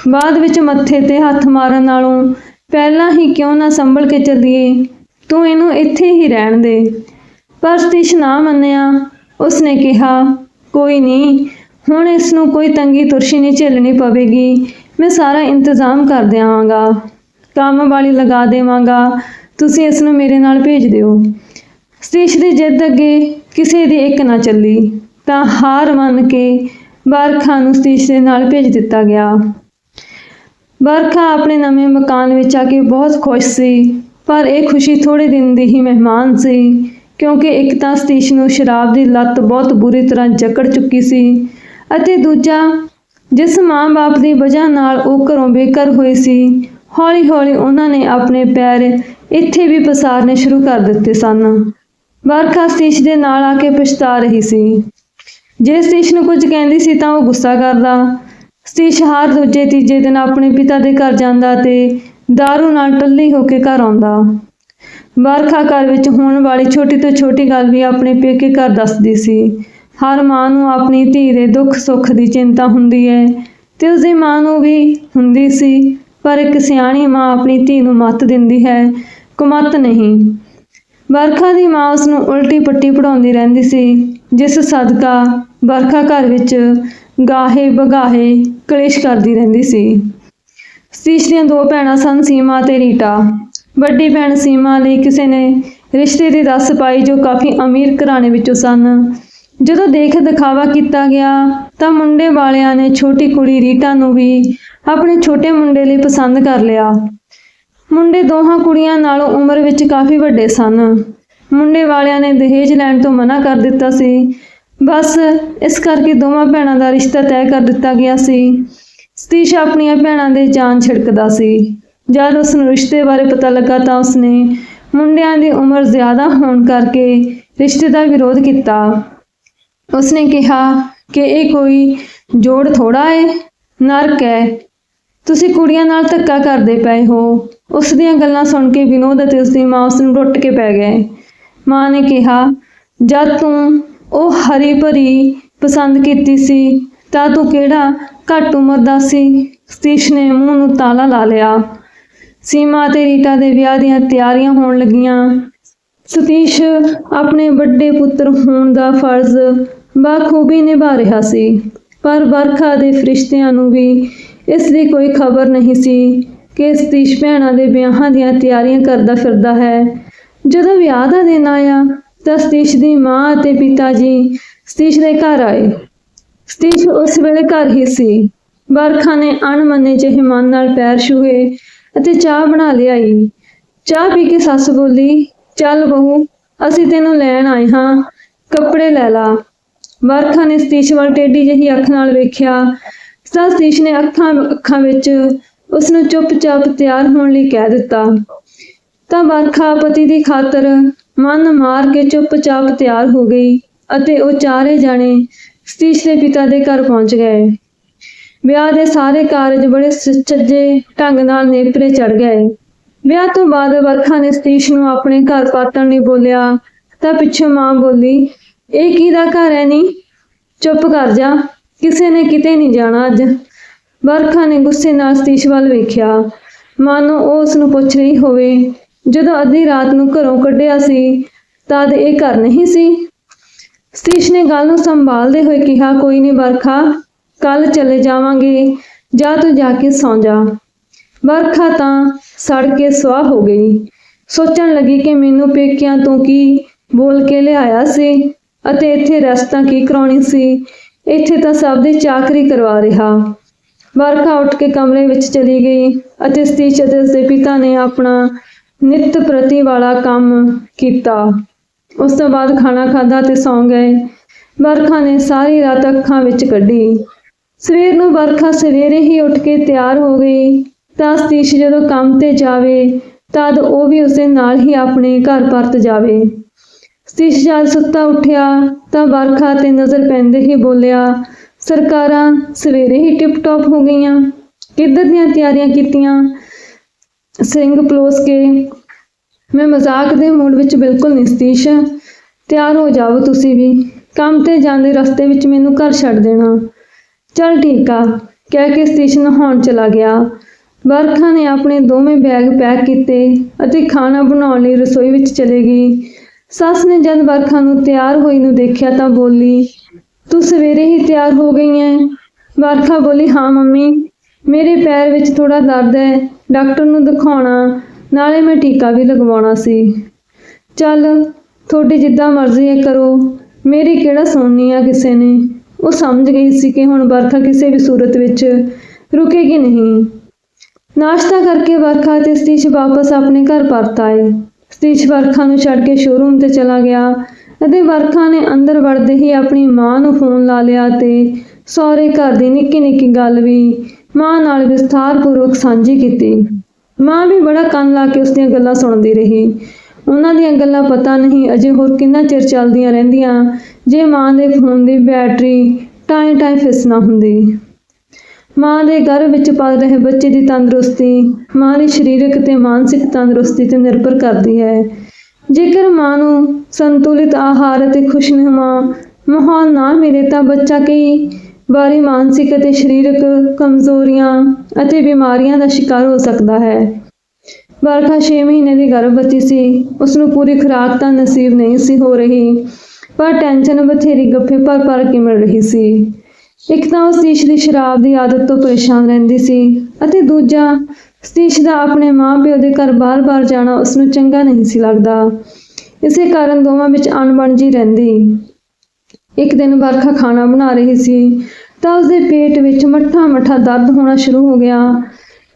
ਬਾਅਦ ਵਿੱਚ ਮੱਥੇ ਤੇ ਹੱਥ ਮਾਰਨ ਨਾਲੋਂ ਪਹਿਲਾਂ ਹੀ ਕਿਉਂ ਨਾ ਸੰਭਲ ਕੇ ਚੱਲੀਏ? ਤੂੰ ਇਹਨੂੰ ਇੱਥੇ ਹੀ ਰਹਿਣ ਦੇ। ਪਰ ਸਤੀਸ਼ ਨਾ ਮੰਨਿਆ। ਉਸਨੇ ਕਿਹਾ, ਕੋਈ ਨਹੀਂ ਹੁਣ ਇਸ ਨੂੰ ਕੋਈ ਤੰਗੀ ਤੁਰਸ਼ੀ ਨਹੀਂ ਝੇਲਣੀ ਪਵੇਗੀ। ਮੈਂ ਸਾਰਾ ਇੰਤਜ਼ਾਮ ਕਰ ਦਿਆਂਗਾ। ਕੰਮ ਵਾਲੀ ਲਗਾ ਦੇਵਾਂਗਾ। ਤੁਸੀਂ ਇਸ ਨੂੰ ਮੇਰੇ ਨਾਲ ਭੇਜ ਦਿਓ। ਸਤੀਸ਼ ਦੀ ਜਿੱਦ ਅੱਗੇ ਕਿਸੇ ਦੀ ਇੱਕ ਨਾ ਚੱਲੀ। ਤਾਂ ਹਾਰ ਮੰਨ ਕੇ ਵਰਖਾ ਨੂੰ ਸਤੀਸ਼ ਦੇ ਨਾਲ ਭੇਜ ਦਿੱਤਾ ਗਿਆ। ਵਰਖਾ ਆਪਣੇ ਨਵੇਂ ਮਕਾਨ ਵਿੱਚ ਆ ਕੇ ਬਹੁਤ ਖੁਸ਼ ਸੀ। ਪਰ ਇਹ ਖੁਸ਼ੀ ਥੋੜੇ ਦਿਨ ਦੀ ਹੀ ਮਹਿਮਾਨ ਸੀ। ਕਿਉਂਕਿ ਇੱਕ ਤਾਂ ਸਤੀਸ਼ ਨੂੰ ਸ਼ਰਾਬ ਦੀ ਲੱਤ ਬਹੁਤ ਬੁਰੀ ਤਰ੍ਹਾਂ ਜਕੜ ਚੁੱਕੀ ਸੀ ਅਤੇ ਦੂਜਾ ਜਿਸ ਮਾਂ-ਬਾਪ ਦੀ ਵਜ੍ਹਾ ਨਾਲ ਉਹ ਘਰੋਂ ਬੇਘਰ ਹੋਏ ਸੀ, ਹੌਲੀ-ਹੌਲੀ ਉਹਨਾਂ ਨੇ ਆਪਣੇ ਪੈਰ ਇੱਥੇ ਵੀ ਪਸਾਰਨੇ ਸ਼ੁਰੂ ਕਰ ਦਿੱਤੇ ਸਨ। ਵਰਖਾ ਸਤੀਸ਼ ਦੇ ਨਾਲ ਆ ਕੇ ਪਛਤਾ ਰਹੀ ਸੀ। ਜੇ ਸਤੀਸ਼ ਨੂੰ ਕੁਝ ਕਹਿੰਦੀ ਸੀ ਤਾਂ ਉਹ ਗੁੱਸਾ ਕਰਦਾ। ਸਤੀਸ਼ ਹਰ ਦੂਜੇ, ਤੀਜੇ ਦਿਨ ਆਪਣੇ ਪਿਤਾ ਦੇ ਘਰ ਜਾਂਦਾ ਤੇ दारू ਨਾਲ ਟੱਲੀ ਹੋ ਕੇ ਘਰ ਆਉਂਦਾ। ਵਰਖਾ ਘਰ ਵਿੱਚ ਹੋਣ ਵਾਲੀ ਛੋਟੀ ਤੋਂ ਛੋਟੀ ਗੱਲ ਵੀ ਆਪਣੇ ਪੇਕੇ ਘਰ ਦੱਸਦੀ ਸੀ। ਹਰ ਮਾਂ ਨੂੰ ਆਪਣੀ ਧੀ ਦੇ ਦੁੱਖ ਸੁੱਖ ਦੀ ਚਿੰਤਾ ਹੁੰਦੀ ਹੈ ਤੇ ਉਸਦੀ ਮਾਂ ਨੂੰ ਵੀ ਹੁੰਦੀ ਸੀ, ਪਰ ਇੱਕ ਸਿਆਣੀ ਮਾਂ ਆਪਣੀ ਧੀ ਨੂੰ ਮੱਤ ਦਿੰਦੀ ਹੈ, ਕੁਮੱਤ ਨਹੀਂ। ਵਰਖਾ ਦੀ ਮਾਂ ਉਸ ਨੂੰ ਉਲਟੀ ਪੱਟੀ ਪੜਾਉਂਦੀ ਰਹਿੰਦੀ ਸੀ, ਜਿਸ ਸਦਕਾ ਵਰਖਾ ਘਰ ਵਿੱਚ ਗਾਹੇ ਬਗਾਹੇ ਕਲੇਸ਼ ਕਰਦੀ ਰਹਿੰਦੀ ਸੀ। ਸਤੀਸ਼ ਦੀਆਂ ਦੋ ਭੈਣਾਂ ਸਨ, ਸੀਮਾ ਤੇ ਰੀਟਾ। ਵੱਡੀ ਭੈਣ ਸੀਮਾ ਲਈ ਕਿਸੇ ਨੇ ਰਿਸ਼ਤੇ ਦੀ ਦੱਸ ਪਾਈ ਜੋ ਕਾਫੀ ਅਮੀਰ ਘਰਾਣੇ ਵਿੱਚੋਂ ਸਨ। ਜਦੋਂ ਦੇਖ ਦਿਖਾਵਾ ਕੀਤਾ ਗਿਆ ਤਾਂ ਮੁੰਡੇ ਵਾਲਿਆਂ ਨੇ ਛੋਟੀ ਕੁੜੀ ਰੀਟਾ ਨੂੰ ਵੀ ਆਪਣੇ ਛੋਟੇ ਮੁੰਡੇ ਲਈ ਪਸੰਦ ਕਰ ਲਿਆ। ਮੁੰਡੇ ਦੋਹਾਂ ਕੁੜੀਆਂ ਨਾਲੋਂ ਉਮਰ ਵਿੱਚ ਕਾਫੀ ਵੱਡੇ ਸਨ। ਮੁੰਡੇ ਵਾਲਿਆਂ ਨੇ ਦਹੇਜ ਲੈਣ ਤੋਂ ਮਨਾ ਕਰ ਦਿੱਤਾ ਸੀ। ਬਸ ਇਸ ਕਰਕੇ ਦੋਵਾਂ ਭੈਣਾਂ ਦਾ ਰਿਸ਼ਤਾ ਤੈਅ ਕਰ ਦਿੱਤਾ ਗਿਆ ਸੀ। ਸਤੀਸ਼ ਆਪਣੀਆਂ ਭੈਣਾਂ ਦੇ ਜਾਨ ਛਿੜਕਦਾ ਸੀ। ਜਦ ਉਸ ਨੂੰ ਰਿਸ਼ਤੇ ਬਾਰੇ ਪਤਾ ਲੱਗਾ ਤਾਂ ਉਸਨੇ ਮੁੰਡਿਆਂ ਦੀ ਉਮਰ ਜ਼ਿਆਦਾ ਹੋਣ ਕਰਕੇ ਰਿਸ਼ਤੇ ਦਾ ਵਿਰੋਧ ਕੀਤਾ। ਉਸਨੇ ਕਿਹਾ ਕਿ ਇਹ ਕੋਈ ਜੋੜ ਥੋੜਾ ਹੈ ਨਰਕ ਹੈ। ਤੁਸੀਂ ਕੁੜੀਆਂ ਨਾਲ ਧੱਕਾ ਕਰਦੇ ਪਏ ਹੋ। ਉਸ ਦੀਆਂ ਗੱਲਾਂ ਸੁਣ ਕੇ ਵਿਨੋਦ ਅਤੇ ਉਸਦੀ ਮਾਂ ਉਸ ਨੂੰ ਰੁੱਟ ਕੇ ਪੈ ਗਏ। ਮਾਂ ਨੇ ਕਿਹਾ, ਜਦ ਤੂੰ ਉਹ ਹਰੀ ਭਰੀ ਪਸੰਦ ਕੀਤੀ ਸੀ, ਤਾਂ ਤੂੰ ਕਿਹੜਾ ਘੱਟ ਉਮਰ ਦਾ ਸੀ? ਸਤੀਸ਼ ਨੇ ਮੂੰਹ ਨੂੰ ਤਾਲਾ ਲਾ ਲਿਆ। ਸੀਮਾ ਤੇ ਰੀਟਾ ਦੇ ਵਿਆਹ ਦੀਆਂ ਤਿਆਰੀਆਂ ਹੋਣ ਲੱਗੀਆਂ। ਸਤੀਸ਼ ਆਪਣੇ ਵੱਡੇ ਪੁੱਤਰ ਹੋਣ ਦਾ ਫਰਜ਼ ਬਾਖੂਬੀ ਨਿਭਾ ਰਿਹਾ ਸੀ, ਪਰ ਵਰਖਾ ਦੇ ਫਰਿਸ਼ਤਿਆਂ ਨੂੰ ਵੀ ਇਸ ਦੀ ਕੋਈ ਖਬਰ ਨਹੀਂ ਸੀ ਕਿ ਸਤੀਸ਼ ਭੈਣਾਂ ਦੇ ਵਿਆਹਾਂ ਦੀਆਂ ਤਿਆਰੀਆਂ ਕਰਦਾ ਫਿਰਦਾ ਹੈ। ਜਦੋਂ ਵਿਆਹ ਦਾ ਦਿਨ ਆਇਆ, ਤਾਂ ਸਤੀਸ਼ ਦੀ ਮਾਂ ਅਤੇ ਪਿਤਾ ਜੀ ਸਤੀਸ਼ ਦੇ ਘਰ ਆਏ। ਸਤੀਸ਼ ਉਸ ਵੇਲੇ ਘਰ ਹੀ ਸੀ। ਵਰਖਾ ਨੇ ਅਣਮੰਨੇ ਜਿਹੇ ਮਨ ਨਾਲ ਪੈਰ ਛੂਹੇ ਅਤੇ ਚਾਹ ਬਣਾ ਲਿਆਈ। ਚਾਹ ਪੀ ਕੇ ਸੱਸ ਬੋਲੀ, ਚੱਲ ਬਹੂ, ਅਸੀਂ ਤੈਨੂੰ ਲੈਣ ਆਏ ਹਾਂ, ਕੱਪੜੇ ਲੈ ਲਾ। ਵਰਖਾ ਨੇ ਸਤੀਸ਼ ਵੱਲ ਟੇਢੀ ਜਿਹੀ ਅੱਖ ਨਾਲ ਵੇਖਿਆ। ਤਾਂ ਸਤੀਸ਼ ਨੇ ਅੱਖਾਂ ਅੱਖਾਂ ਵਿੱਚ ਉਸ ਨੂੰ ਚੁੱਪਚਾਪ ਤਿਆਰ ਹੋਣ ਲਈ ਕਹਿ ਦਿੱਤਾ। ਤਾਂ ਵਰਖਾ ਪਤੀ ਦੀ ਖਾਤਰ ਮਨ ਮਾਰ ਕੇ ਚੁੱਪਚਾਪ ਤਿਆਰ ਹੋ ਗਈ ਅਤੇ ਉਹ ਚਾਰੇ ਜਾਣੇ ਸਤੀਸ਼ ਦੇ ਪਿਤਾ ਦੇ ਘਰ ਪਹੁੰਚ ਗਏ। ਵਿਆਹ ਦੇ ਸਾਰੇ ਕਾਰਜ ਬੜੇ ਸੁਚੱਜੇ ਢੰਗ ਨਾਲ ਨੇਪਰੇ ਚੜ ਗਏ। ਵਿਆਹ ਤੋਂ ਬਾਅਦ ਵਰਖਾ ਨੇ ਸਤੀਸ਼ ਨੂੰ ਆਪਣੇ ਘਰ ਪਾਤਣ ਲਈ ਬੋਲਿਆ। ਤਾਂ ਪਿੱਛੋਂ ਮਾਂ ਬੋਲੀ ਇਹ ਕਿਹਦਾ ਘਰ ਹੈ ਨੀ? ਚੁੱਪ ਕਰ ਜਾ। ਕਿਸੇ ਨੇ ਕਿਤੇ ਨਹੀਂ ਜਾਣਾ ਅੱਜ। ਵਰਖਾ ਨੇ ਗੁੱਸੇ ਨਾਲ ਸਤੀਸ਼ ਵੱਲ ਵੇਖਿਆ। ਮਾਨੋ ਉਹ ਉਸ ਨੂੰ ਪੁੱਛ ਰਹੀ ਹੋਵੇ, ਜਦੋਂ ਅੱਧੀ ਰਾਤ ਨੂੰ ਘਰੋਂ ਕੱਢਿਆ ਸੀ, ਤਦ ਇਹ ਘਰ ਨਹੀਂ ਸੀ? ਸਤੀਸ਼ ਨੇ ਗੱਲ ਨੂੰ ਸੰਭਾਲਦੇ ਹੋਏ ਕਿਹਾ, ਕੋਈ ਨਹੀਂ ਵਰਖਾ ਕੱਲ ਚਲੇ ਜਾਵਾਂਗੇ। ਜਾ ਤੂੰ ਜਾ ਕੇ ਸੌਂ ਜਾ। ਵਰਖਾ ਤਾਂ ਸੜ ਕੇ ਸੁਆਹ ਹੋ ਗਈ। ਸੋਚਣ ਲੱਗੀ ਕਿ ਮੈਨੂੰ ਪੇਕਿਆਂ ਤੋਂ ਕੀ ਬੋਲ ਕੇ ਲਿਆਇਆ ਸੀ। ਅਤੇ ਇੱਥੇ ਰਸਤਾ ਕੀ ਕਰਾਉਣੀ ਸੀ? ਇੱਥੇ ਤਾਂ ਸਭ ਦੀ ਚਾਕਰੀ ਕਰਵਾ ਰਿਹਾ। ਵਰਖਾ ਉੱਠ ਕੇ ਕਮਰੇ ਵਿੱਚ ਚਲੀ ਗਈ ਅਤੇ ਸਤੀਸ਼ ਅਤੇ ਉਸਦੇ ਪਿਤਾ ਨੇ ਆਪਣਾ ਨਿਤ ਪ੍ਰਤੀ ਵਾਲਾ ਕੰਮ ਕੀਤਾ। ਉਸ ਤੋਂ ਬਾਅਦ ਖਾਣਾ ਖਾਧਾ ਤੇ ਸੌਂ ਗਏ। ਵਰਖਾ ਨੇ ਸਾਰੀ ਰਾਤ ਅੱਖਾਂ ਵਿੱਚ ਕੱਢੀ। ਸਵੇਰ ਨੂੰ ਵਰਖਾ ਸਵੇਰੇ ਹੀ ਉੱਠ ਕੇ ਤਿਆਰ ਹੋ ਗਈ। ਤਾਂ ਸਤੀਸ਼ ਜਦੋਂ ਕੰਮ ਤੇ ਜਾਵੇ, ਤਦ ਉਹ ਵੀ ਉਸਦੇ ਨਾਲ ਹੀ ਆਪਣੇ ਘਰ ਪਰਤ ਜਾਵੇ। ਸਤੀਸ਼ ਜਦ ਸੁੱਤਾ ਉੱਠਿਆ ਤਾਂ ਵਰਖਾ ਤੇ ਨਜ਼ਰ ਪੈਂਦੇ ਹੀ ਬੋਲਿਆ, ਸਰਕਾਰਾਂ ਸਵੇਰੇ ਹੀ ਟਿਪ ਟੌਪ ਹੋ ਗਈਆਂ। ਕਿੱਧਰ ਦੀਆਂ ਤਿਆਰੀਆਂ ਕੀਤੀਆਂ? ਸਿੰਘ ਪਲੋਸ ਕੇ, ਮੈਂ ਮਜ਼ਾਕ ਦੇ ਮੂਡ ਵਿੱਚ ਬਿਲਕੁਲ ਨਹੀਂ ਸਤੀਸ਼। ਤਿਆਰ ਹੋ ਜਾਓ ਤੁਸੀਂ ਵੀ। ਕੰਮ ਤੇ ਜਾਂਦੇ ਰਸਤੇ ਵਿੱਚ ਮੈਨੂੰ ਘਰ ਛੱਡ ਦੇਣਾ। ਚਲ ਠੀਕ ਆ। ਕਹਿ ਕੇ ਸਤੀਸ਼ ਨਹਾਉਣ ਚਲਾ ਗਿਆ। ਵਰਖਾ ਨੇ ਆਪਣੇ ਦੋਵੇਂ ਬੈਗ ਪੈਕ ਕੀਤੇ ਅਤੇ ਖਾਣਾ ਬਣਾਉਣ ਲਈ ਰਸੋਈ ਵਿੱਚ ਚਲੇ ਗਈ। ਸੱਸ ਨੇ ਜਦ ਵਰਖਾ ਨੂੰ ਤਿਆਰ ਹੋਈ ਨੂੰ ਦੇਖਿਆ ਤਾਂ ਬੋਲੀ, ਤੂੰ ਸਵੇਰੇ ਹੀ ਤਿਆਰ ਹੋ ਗਈ ਐ? ਵਰਖਾ ਬੋਲੀ, ਹਾਂ ਮੰਮੀ, ਮੇਰੇ ਪੈਰ ਵਿੱਚ ਥੋੜਾ ਦਰਦ ਹੈ ਡਾਕਟਰ ਨੂੰ ਦਿਖਾਉਣਾ, ਨਾਲੇ ਮੈਂ ਟੀਕਾ ਵੀ ਲਗਵਾਉਣਾ ਸੀ। ਚੱਲ, ਤੁਹਾਡੀ ਜਿੱਦਾਂ ਮਰਜ਼ੀ ਹੈ ਕਰੋ, ਮੇਰੀ ਕਿਹੜਾ ਸੁਣਨੀ ਆ ਕਿਸੇ ਨੇ? ਉਹ ਸਮਝ ਗਈ ਸੀ ਕਿ ਹੁਣ ਵਰਖਾ ਕਿਸੇ ਵੀ ਸੂਰਤ ਵਿੱਚ ਰੁਕੇਗੀ ਨਹੀਂ। ਨਾਸ਼ਤਾ ਕਰਕੇ ਵਰਖਾ ਤੇ ਸਤੀਸ਼ ਵਾਪਸ ਆਪਣੇ ਘਰ ਪਰਤ ਆਏ। ਸਤੀਸ਼ ਵਰਖਾ ਨੂੰ ਛੱਡ ਕੇ ਸ਼ੋਰੂਮ ਤੇ ਚਲਾ ਗਿਆ। ਅਤੇ ਵਰਖਾ ਨੇ ਅੰਦਰ ਵੜਦੇ ਹੀ ਆਪਣੀ ਮਾਂ ਨੂੰ ਫੋਨ ਲਾ ਲਿਆ ਤੇ ਸਹੁਰੇ ਘਰ ਦੀ ਨਿੱਕੀ ਨਿੱਕੀ ਗੱਲ ਵੀ ਮਾਂ ਨਾਲ ਵਿਸਥਾਰਪੂਰਵਕ ਸਾਂਝੀ ਕੀਤੀ। ਮਾਂ ਵੀ ਬੜਾ ਕੰਨ ਲਾ ਕੇ ਉਸ ਦੀਆਂ ਗੱਲਾਂ ਸੁਣਦੀ ਰਹੀ। ਉਹਨਾਂ ਦੀਆਂ ਗੱਲਾਂ ਪਤਾ ਨਹੀਂ ਅਜੇ ਹੋਰ ਕਿੰਨਾ ਚਿਰ ਚੱਲਦੀਆਂ ਰਹਿੰਦੀਆਂ, ਜੇ ਮਾਂ ਦੇ ਫੋਨ ਦੀ ਬੈਟਰੀ ਟਾਈਂ ਟਾਈਂ ਫਿਸਣਾ ਹੁੰਦੀ। ਮਾਂ ਦੇ ਗਰਭ ਵਿੱਚ ਪਲ ਰਹੇ ਬੱਚੇ ਦੀ ਤੰਦਰੁਸਤੀ, ਮਾਂ ਦੀ ਸਰੀਰਕ ਤੇ ਮਾਨਸਿਕ ਤੰਦਰੁਸਤੀ ਤੇ ਨਿਰਭਰ ਕਰਦੀ ਹੈ। ਜੇਕਰ ਮਾਂ ਨੂੰ ਸੰਤੁਲਿਤ ਆਹਾਰ ਅਤੇ ਖੁਸ਼ਨੁਮਾ ਮਾਹੌਲ ਨਾ ਮਿਲੇ ਤਾਂ ਬੱਚਾ ਕਈ ਵਾਰੀ ਮਾਨਸਿਕ ਅਤੇ ਸਰੀਰਕ ਕਮਜ਼ੋਰੀਆਂ ਅਤੇ ਬਿਮਾਰੀਆਂ ਦਾ ਸ਼ਿਕਾਰ ਹੋ ਸਕਦਾ ਹੈ। ਵਰਖਾ 6 ਮਹੀਨੇ ਦੀ ਗਰਭਵਤੀ ਸੀ। ਉਸ ਨੂੰ ਪੂਰੀ ਖੁਰਾਕ ਤਾਂ ਨਸੀਬ ਨਹੀਂ ਸੀ ਹੋ ਰਹੀ, ਪਰ ਟੈਨਸ਼ਨ ਬਥੇਰੀ ਗੱਫੇ ਭਰ ਭਰ ਕੇ ਮਿਲ ਰਹੀ ਸੀ। ਇੱਕ ਤਾਂ ਉਹ ਸਤੀਸ਼ ਦੀ ਸ਼ਰਾਬ ਦੀ ਆਦਤ ਤੋਂ ਪਰੇਸ਼ਾਨ ਰਹਿੰਦੀ ਸੀ ਅਤੇ ਦੂਜਾ, ਸਤੀਸ਼ ਦਾ ਆਪਣੇ ਮਾਂ-ਪਿਓ ਦੇ ਘਰ ਬਾਰ-ਬਾਰ ਜਾਣਾ ਉਸ ਨੂੰ ਚੰਗਾ ਨਹੀਂ ਸੀ ਲੱਗਦਾ। ਇਸੇ ਕਾਰਨ ਦੋਵਾਂ ਵਿੱਚ ਅਣਬਣ ਜੀ ਰਹਿੰਦੀ। ਇੱਕ ਦਿਨ ਵਰਖਾ ਖਾਣਾ ਬਣਾ ਰਹੀ ਸੀ, ਤਾਂ ਉਸਦੇ ਪੇਟ ਵਿੱਚ ਮੱਠਾ-ਮੱਠਾ ਦਰਦ ਹੋਣਾ ਸ਼ੁਰੂ ਹੋ ਗਿਆ।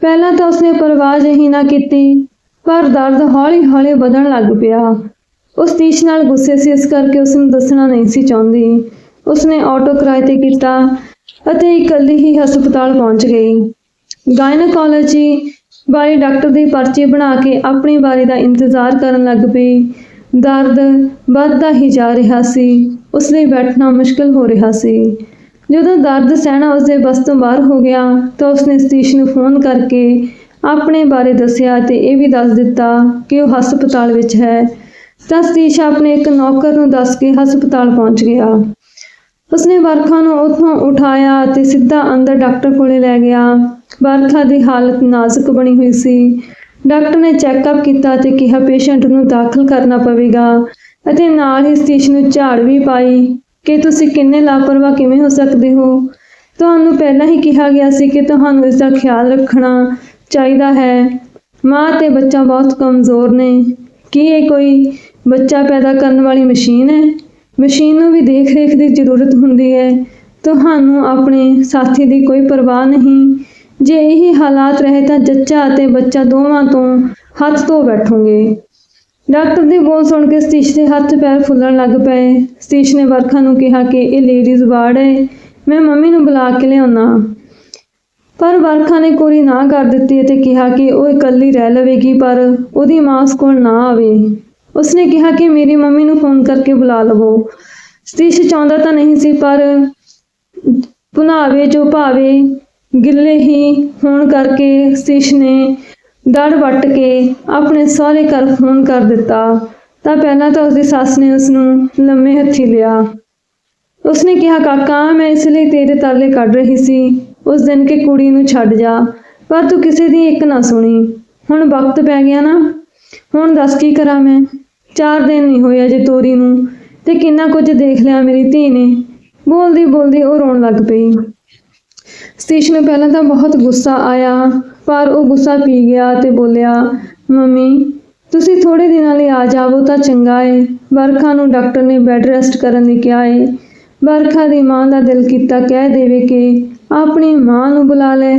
ਪਹਿਲਾਂ ਤਾਂ ਉਸਨੇ ਪਰਵਾਹ ਜਿਹੀ ਨਾ ਕੀਤੀ, ਪਰ ਦਰਦ ਹੌਲੀ-ਹੌਲੀ ਵਧਣ ਲੱਗ ਪਿਆ। ਉਹ ਸਤੀਸ਼ ਨਾਲ ਗੁੱਸੇ ਸੀ, ਇਸ ਕਰਕੇ ਉਸ ਨੂੰ ਦੱਸਣਾ ਨਹੀਂ ਸੀ ਚਾਹੁੰਦੀ। ਉਸਨੇ ਆਟੋ ਕਿਰਾਏ ਤੇ ਕੀਤਾ ਅਤੇ ਇਕੱਲੀ ਹੀ ਹਸਪਤਾਲ ਪਹੁੰਚ ਗਈ। ਗਾਇਨੋਕੋਲੋਜੀ ਵਾਲੇ ਡਾਕਟਰ ਦੀ ਪਰਚੀ ਬਣਾ ਕੇ ਆਪਣੀ ਵਾਰੀ ਦਾ ਇੰਤਜ਼ਾਰ ਕਰਨ ਲੱਗ ਪਈ। ਦਰਦ ਵੱਧਦਾ ਹੀ ਜਾ ਰਿਹਾ ਸੀ। ਉਸ ਲਈ ਬੈਠਣਾ ਮੁਸ਼ਕਲ ਹੋ ਰਿਹਾ ਸੀ। ਜਦੋਂ ਦਰਦ ਸਹਿਣਾ ਉਸਦੇ ਬਸ ਤੋਂ ਬਾਹਰ ਹੋ ਗਿਆ ਤਾਂ ਉਸਨੇ ਸਤੀਸ਼ ਨੂੰ ਫੋਨ ਕਰਕੇ ਆਪਣੇ ਬਾਰੇ ਦੱਸਿਆ ਤੇ ਇਹ ਵੀ ਦੱਸ ਦਿੱਤਾ ਕਿ ਉਹ ਹਸਪਤਾਲ ਵਿੱਚ ਹੈ। ਤਾਂ ਸਤੀਸ਼ ਆਪਣੇ ਇੱਕ ਨੌਕਰ ਨੂੰ ਦੱਸ ਕੇ ਹਸਪਤਾਲ ਪਹੁੰਚ ਗਿਆ। ਉਸਨੇ ਵਰਖਾ ਨੂੰ ਉੱਥੋਂ ਉਠਾਇਆ ਤੇ ਸਿੱਧਾ ਅੰਦਰ ਡਾਕਟਰ ਕੋਲੇ ਲੈ ਗਿਆ। ਵਰਖਾ ਦੀ ਹਾਲਤ ਨਾਜ਼ੁਕ ਬਣੀ ਹੋਈ ਸੀ। ਡਾਕਟਰ ਨੇ ਚੈੱਕਅਪ ਕੀਤਾ ਤੇ ਕਿਹਾ, ਪੇਸ਼ੈਂਟ ਨੂੰ ਦਾਖਲ ਕਰਨਾ ਪਵੇਗਾ ਅਤੇ ਨਾਲ ਹੀ ਸਤੀਸ਼ ਨੂੰ ਝਾੜ ਵੀ ਪਾਈ। ਕਿ ਤੁਸੀਂ ਕਿੰਨੇ ਲਾਪਰਵਾਹ ਕਿਵੇਂ ਹੋ ਸਕਦੇ ਹੋ? ਤੁਹਾਨੂੰ ਪਹਿਲਾਂ ਹੀ ਕਿਹਾ ਗਿਆ ਸੀ ਕਿ ਤੁਹਾਨੂੰ ਇਸ ਦਾ ਖਿਆਲ ਰੱਖਣਾ ਚਾਹੀਦਾ ਹੈ। ਮਾਂ ਤੇ ਬੱਚਾ ਬਹੁਤ ਕਮਜ਼ੋਰ ਨੇ। ਕੀ ਇਹ ਕੋਈ ਬੱਚਾ ਪੈਦਾ ਕਰਨ ਵਾਲੀ ਮਸ਼ੀਨ ਹੈ? ਮਸ਼ੀਨ ਨੂੰ ਵੀ ਦੇਖ ਰੇਖ ਦੀ ਜ਼ਰੂਰਤ ਹੁੰਦੀ ਹੈ। ਤੁਹਾਨੂੰ ਆਪਣੇ ਸਾਥੀ ਦੀ ਕੋਈ ਪਰਵਾਹ ਨਹੀਂ। ਜੇ ਇਹੀ ਹਾਲਾਤ ਰਹੇ ਤਾਂ ਜੱਚਾ ਅਤੇ ਬੱਚਾ ਦੋਵਾਂ ਤੋਂ ਹੱਥ ਧੋ ਬੈਠੋਗੇ। ਡਾਕਟਰ ਦੀ ਬੋਲ ਸੁਣ ਕੇ ਸਤੀਸ਼ ਦੇ ਹੱਥ ਪੈਰ ਫੁੱਲਣ ਲੱਗ ਪਏ। ਸਤੀਸ਼ ਨੇ ਵਰਖਾ ਨੂੰ ਕਿਹਾ ਕਿ ਇਹ ਲੇਡੀਜ਼ ਵਾਰਡ ਹੈ। ਮੈਂ ਮੰਮੀ ਨੂੰ ਬੁਲਾ ਕੇ ਲਿਆਉਣਾ। ਪਰ ਵਰਖਾ ਨੇ ਕੋਰੀ ਨਾ ਕਰ ਦਿੱਤੀ ਅਤੇ ਕਿਹਾ ਕਿ ਉਹ ਇਕੱਲੀ ਰਹਿ ਲਵੇਗੀ, ਪਰ ਉਹਦੀ ਮਾਂ ਉਸ ਕੋਲ ਨਾ ਆਵੇ। ਉਸਨੇ ਕਿਹਾ ਕਿ ਮੇਰੀ ਮੰਮੀ ਨੂੰ ਫੋਨ ਕਰਕੇ ਬੁਲਾ ਲਵੋ। ਸਤੀਸ਼ ਚਾਹੁੰਦਾ ਤਾਂ ਨਹੀਂ ਸੀ, ਪਰ ਪੁਨਾਵੇ ਜੋ ਭਾਵੇ ਗਿੱਲੇ ਹੀ ਹੋਣ ਕਰਕੇ ਸਤੀਸ਼ ਨੇ ਦੜ ਵੱਟ ਕੇ ਆਪਣੇ ਸਹੁਰੇ ਘਰ ਫੋਨ ਕਰ ਦਿੱਤਾ। ਤਾਂ ਪਹਿਲਾਂ ਤਾਂ ਉਸਦੀ ਸੱਸ ਨੇ ਉਸ ਨੂੰ ਲੰਮੇ ਹੱਥੀ ਲਿਆ। ਉਸਨੇ ਕਿਹਾ, ਕਾਕਾ, ਮੈਂ ਇਸ ਲਈ ਤੇਰੇ ਤਰਲੇ ਕੱਢ ਰਹੀ ਸੀ। ਉਸ ਦਿਨ ਕਿ ਕੁੜੀ ਨੂੰ ਛੱਡ ਜਾ, ਪਰ ਤੂੰ ਕਿਸੇ ਦੀ ਇੱਕ ਨਾ ਸੁਣੀ। ਹੁਣ ਵਕਤ ਪੈ ਗਿਆ ਨਾ। ਹੁਣ ਦੱਸ ਕੀ ਕਰਾਂ ਮੈਂ? ਚਾਰ ਦਿਨ ਨਹੀਂ ਹੋਏ ਅਜੇ ਤੋਰੀ ਨੂੰ, ਤੇ ਕਿੰਨਾ ਕੁਝ ਦੇਖ ਲਿਆ ਮੇਰੀ ਧੀ ਨੇ। ਬੋਲਦੀ ਬੋਲਦੀ ਉਹ ਰੋਣ ਲੱਗ ਪਈ। ਸਤੀਸ਼ ਨੂੰ ਪਹਿਲਾਂ ਤਾਂ ਬਹੁਤ ਗੁੱਸਾ ਆਇਆ, ਪਰ ਉਹ ਗੁੱਸਾ ਪੀ ਗਿਆ ਤੇ ਬੋਲਿਆ, ਮੰਮੀ, ਤੁਸੀਂ ਥੋੜੇ ਦਿਨਾਂ ਲਈ ਆ ਜਾਵੋ ਤਾਂ ਚੰਗਾ ਏ। ਵਰਖਾ ਨੂੰ ਡਾਕਟਰ ਨੇ ਬੈੱਡ ਰੈਸਟ ਕਰਨ ਲਈ ਕਿਹਾ ਏ। ਵਰਖਾ ਦੀ ਮਾਂ ਦਾ ਦਿਲ ਕੀਤਾ ਕਹਿ ਦੇਵੇ ਕਿ ਆਪਣੀ ਮਾਂ ਨੂੰ ਬੁਲਾ ਲੈ,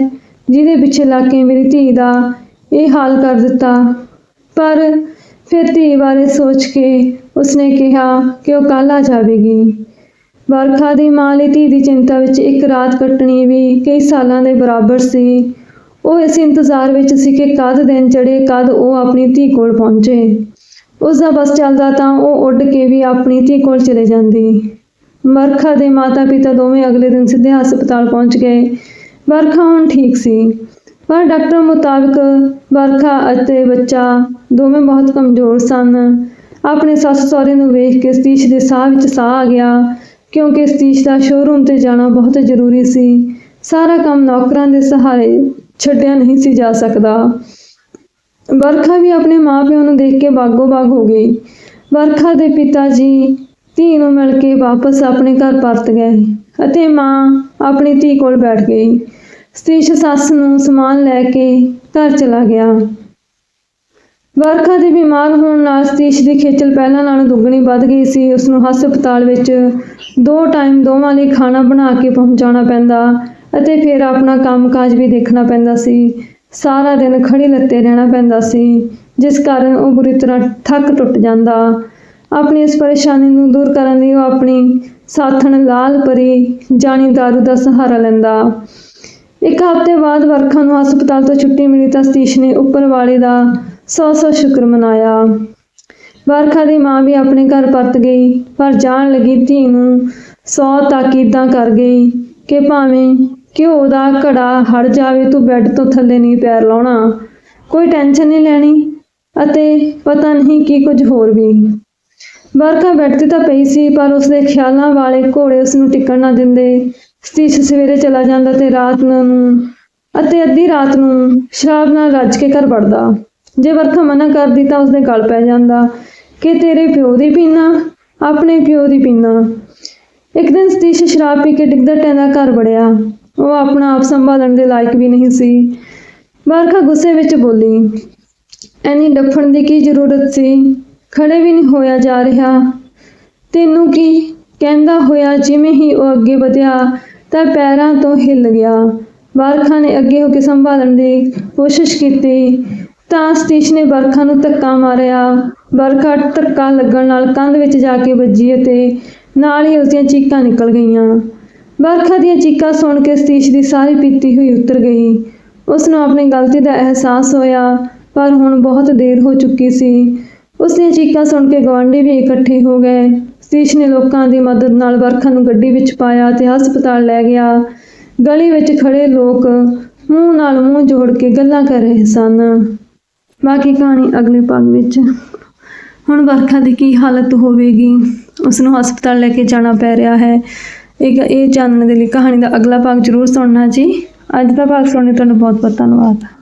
ਜਿਹਦੇ ਪਿੱਛੇ ਲੱਗ ਕੇ ਮੇਰੀ ਧੀ ਦਾ ਇਹ ਹਾਲ ਕਰ ਦਿੱਤਾ। ਪਰ ਫਿਰ ਧੀ ਬਾਰੇ ਸੋਚ ਕੇ ਉਸਨੇ ਕਿਹਾ ਕਿ ਉਹ ਕੱਲ੍ਹ ਆ ਜਾਵੇਗੀ। ਵਰਖਾ ਦੀ ਮਾਂ ਲਈ ਧੀ ਦੀ ਚਿੰਤਾ ਵਿੱਚ ਇੱਕ ਰਾਤ ਕੱਟਣੀ ਵੀ ਕਈ ਸਾਲਾਂ ਦੇ ਬਰਾਬਰ ਸੀ। ਉਹ ਇਸ ਇੰਤਜ਼ਾਰ ਵਿੱਚ ਸੀ ਕਿ ਕਦ ਦਿਨ ਚੜੇ ਕਦ ਉਹ ਆਪਣੀ ਧੀ ਕੋਲ ਪਹੁੰਚੇ। ਉਸ ਦਾ ਬਸ ਚੱਲਦਾ ਤਾਂ ਉਹ ਉੱਡ ਕੇ ਵੀ ਆਪਣੀ ਧੀ ਕੋਲ ਚਲੇ ਜਾਂਦੀ। ਵਰਖਾ ਦੇ ਮਾਤਾ-ਪਿਤਾ ਦੋਵੇਂ ਅਗਲੇ ਦਿਨ ਸਿੱਧੇ ਹਸਪਤਾਲ ਪਹੁੰਚ ਗਏ। ਵਰਖਾ ਹੁਣ ਠੀਕ ਸੀ। ਪਰ ਡਾਕਟਰ ਮੁਤਾਬਕ ਵਰਖਾ ਅਤੇ ਬੱਚਾ ਦੋਵੇਂ ਬਹੁਤ ਕਮਜ਼ੋਰ ਸਨ। ਆਪਣੇ ਸੱਸ ਸਹੁਰੇ ਨੂੰ ਵੇਖ ਕੇ ਸਤੀਸ਼ ਦੇ ਸਾਹ ਵਿੱਚ ਸਾਹ ਆ ਗਿਆ, ਕਿਉਂਕਿ ਸਤੀਸ਼ ਦਾ ਸ਼ੋਰੂਮ ਤੇ ਜਾਣਾ ਬਹੁਤ ਜ਼ਰੂਰੀ ਸੀ। ਸਾਰਾ ਕੰਮ ਨੌਕਰਾਂ ਦੇ ਸਹਾਰੇ ਛੱਡਿਆ ਨਹੀਂ ਸੀ ਜਾ ਸਕਦਾ। ਵਰਖਾ ਵੀ ਆਪਣੇ ਮਾਪਿਆਂ ਨੂੰ ਦੇਖ ਕੇ ਬਾਗੋ ਬਾਗ ਹੋ ਗਈ। ਵਰਖਾ ਦੇ ਪਿਤਾ ਜੀ, ਧੀ ਨੂੰ ਮਿਲ ਕੇ ਵਾਪਸ ਆਪਣੇ ਘਰ ਪਰਤ ਗਏ ਅਤੇ ਮਾਂ ਆਪਣੀ ਧੀ ਕੋਲ ਬੈਠ ਗਈ। ਸਤੀਸ਼ ਸੱਸ ਨੂੰ ਸਮਾਨ ਲੈ ਕੇ ਘਰ ਚਲਾ ਗਿਆ। ਵਰਖਾ ਦੇ ਬਿਮਾਰ ਹੋਣ ਨਾਲ ਸਤੀਸ਼ ਦੀ ਖੇਚਲ ਪਹਿਲਾਂ ਨਾਲੋਂ ਦੁੱਗਣੀ ਵੱਧ ਗਈ ਸੀ। ਉਸ ਨੂੰ ਹਸਪਤਾਲ ਵਿੱਚ ਦੋ ਟਾਈਮ ਦੋਵਾਂ ਲਈ ਖਾਣਾ ਬਣਾ ਕੇ ਪਹੁੰਚਾਉਣਾ ਪੈਂਦਾ ਅਤੇ ਫਿਰ ਆਪਣਾ ਕੰਮਕਾਜ ਵੀ ਦੇਖਣਾ ਪੈਂਦਾ ਸੀ। ਸਾਰਾ ਦਿਨ ਖੜੀ ਲੱਤੇ ਰਹਿਣਾ ਪੈਂਦਾ ਸੀ, ਜਿਸ ਕਾਰਨ ਉਹ ਬੁਰੀ ਤਰ੍ਹਾਂ ਥੱਕ ਟੁੱਟ ਜਾਂਦਾ। ਆਪਣੀ ਇਸ ਪਰੇਸ਼ਾਨੀ ਨੂੰ ਦੂਰ ਕਰਨ ਲਈ ਉਹ ਆਪਣੀ ਸਾਥਣ ਲਾਲ ਪਰੀ ਜਾਣੀ ਦਾਰੂ ਦਾ ਸਹਾਰਾ ਲੈਂਦਾ। ਇੱਕ ਹਫ਼ਤੇ ਬਾਅਦ ਵਰਖਾ ਨੂੰ ਹਸਪਤਾਲ ਤੋਂ ਛੁੱਟੀ ਮਿਲੀ ਤਾਂ ਸਤੀਸ਼ ਨੇ ਉੱਪਰ ਵਾਲੇ ਦਾ ਸੌ ਸੌ ਸ਼ੁਕਰ ਮਨਾਇਆ। ਵਰਖਾ ਦੀ ਮਾਂ ਵੀ ਆਪਣੇ ਘਰ ਪਰਤ ਗਈ, ਪਰ ਜਾਣ ਲੱਗੀ ਧੀ ਨੂੰ ਸੌ ਤਾਕੀਦਾਂ ਕਰ ਗਈ ਕਿ ਭਾਵੇਂ ਘਿਓ ਦਾ ਘੜਾ ਹੜ ਜਾਵੇ ਤੂੰ ਬੈੱਡ ਤੋਂ ਥੱਲੇ ਨਹੀਂ ਪੈਰ ਲਾਉਣਾ। ਕੋਈ ਟੈਨਸ਼ਨ ਨਹੀਂ ਲੈਣੀ ਅਤੇ ਪਤਾ ਨਹੀਂ ਕੀ ਕੁਝ ਹੋਰ ਵੀ। ਵਰਖਾ ਬੈੱਡ ਤੇ ਤਾਂ ਪਈ ਸੀ, ਪਰ ਉਸਦੇ ਖਿਆਲਾਂ ਵਾਲੇ ਘੋੜੇ ਉਸ ਨੂੰ ਟਿਕਣ ਨਾ ਦਿੰਦੇ। ਸਤੀਸ਼ ਸਵੇਰੇ ਚਲਾ ਜਾਂਦਾ ਤੇ ਰਾਤ ਨੂੰ ਅਤੇ ਅੱਧੀ ਰਾਤ ਨੂੰ ਸ਼ਰਾਬ ਨਾਲ ਰੱਜ ਕੇ ਘਰ ਵੜਦਾ। ਜੇ ਵਰਖਾ ਮਨਾ ਕਰਦੀ ਤਾਂ ਉਸਦੇ ਗਲ ਪੈ ਜਾਂਦਾ ਕਿ ਤੇਰੇ ਪਿਓ ਦੀ ਪੀਣਾ ਆਪਣੇ ਪਿਓ ਦੀ ਪੀਣਾ ਇੱਕ ਦਿਨ ਸਤੀਸ਼ ਸ਼ਰਾਬ ਪੀ ਕੇ ਡਿੱਗਦਾ ਟੈਂਦਾ ਘਰ ਵੜਿਆ। ਉਹ ਆਪਣਾ ਆਪ ਸੰਭਾਲਣ ਦੇ ਲਾਇਕ ਵੀ ਨਹੀਂ ਸੀ। ਵਰਖਾ ਗੁੱਸੇ ਵਿੱਚ ਬੋਲੀ, ਐਨੀ ਡੱਫਣ ਦੀ ਕੀ ਜ਼ਰੂਰਤ ਸੀ? ਖੜੇ ਵੀ ਨਹੀਂ ਹੋਇਆ ਜਾ ਰਿਹਾ। ਤੈਨੂੰ ਕੀ ਕਹਿੰਦਾ ਹੋਇਆ, ਜਿਵੇਂ ਹੀ ਉਹ ਅੱਗੇ ਵਧਿਆ ਤਾਂ ਪੈਰਾਂ ਤੋਂ ਹਿੱਲ ਗਿਆ। ਵਰਖਾ ਨੇ ਅੱਗੇ ਹੋ ਕੇ ਸੰਭਾਲਣ ਦੀ ਕੋਸ਼ਿਸ਼ ਕੀਤੀ ਤਾਂ ਸਤੀਸ਼ ਨੇ ਵਰਖਾ ਨੂੰ ਧੱਕਾ ਮਾਰਿਆ। ਵਰਖਾ ਧੱਕਾ ਲੱਗਣ ਨਾਲ ਕੰਧ ਵਿੱਚ ਜਾ ਕੇ ਵੱਜੀ ਅਤੇ ਨਾਲ ਹੀ ਉਸ ਦੀਆਂ ਚੀਕਾਂ ਨਿਕਲ ਗਈਆਂ। ਵਰਖਾ ਦੀਆਂ ਚੀਕਾਂ ਸੁਣ ਕੇ ਸਤੀਸ਼ ਦੀ ਸਾਰੀ ਪੀਤੀ ਹੋਈ ਉਤਰ ਗਈ। ਉਸ ਨੂੰ ਆਪਣੀ ਗਲਤੀ ਦਾ ਅਹਿਸਾਸ ਹੋਇਆ, ਪਰ ਹੁਣ ਬਹੁਤ ਦੇਰ ਹੋ ਚੁੱਕੀ ਸੀ। ਉਸ ਦੀਆਂ ਚੀਕਾਂ ਸੁਣ ਕੇ ਗਵਾਂਢੀ ਵੀ ਇਕੱਠੇ ਹੋ ਗਏ। ਸਤੀਸ਼ ਨੇ ਲੋਕਾਂ ਦੀ ਮਦਦ ਨਾਲ ਵਰਖਾ ਨੂੰ ਗੱਡੀ ਵਿੱਚ ਪਾਇਆ ਤੇ ਹਸਪਤਾਲ ਲੈ ਗਿਆ। ਗਲੀ ਵਿੱਚ ਖੜੇ ਲੋਕ ਮੂੰਹ ਨਾਲ ਮੂੰਹ ਜੋੜ ਕੇ ਗੱਲਾਂ ਕਰ ਰਹੇ ਸਨ। ਬਾਕੀ ਕਹਾਣੀ ਅਗਲੇ ਭਾਗ ਵਿੱਚ। ਹੁਣ ਵਰਖਾ ਦੀ ਕੀ ਹਾਲਤ ਹੋਵੇਗੀ? ਉਸ ਨੂੰ ਹਸਪਤਾਲ ਲੈ ਕੇ ਜਾਣਾ ਪੈ ਰਿਹਾ ਹੈ। ਇਹ ਇਹ ਜਾਣਨ ਦੇ ਲਈ ਕਹਾਣੀ ਦਾ ਅਗਲਾ ਭਾਗ ਜ਼ਰੂਰ ਸੁਣਨਾ ਜੀ। ਅੱਜ ਦਾ ਭਾਗ ਸੁਣਨ ਲਈ ਤੁਹਾਨੂੰ ਬਹੁਤ ਬਹੁਤ ਧੰਨਵਾਦ।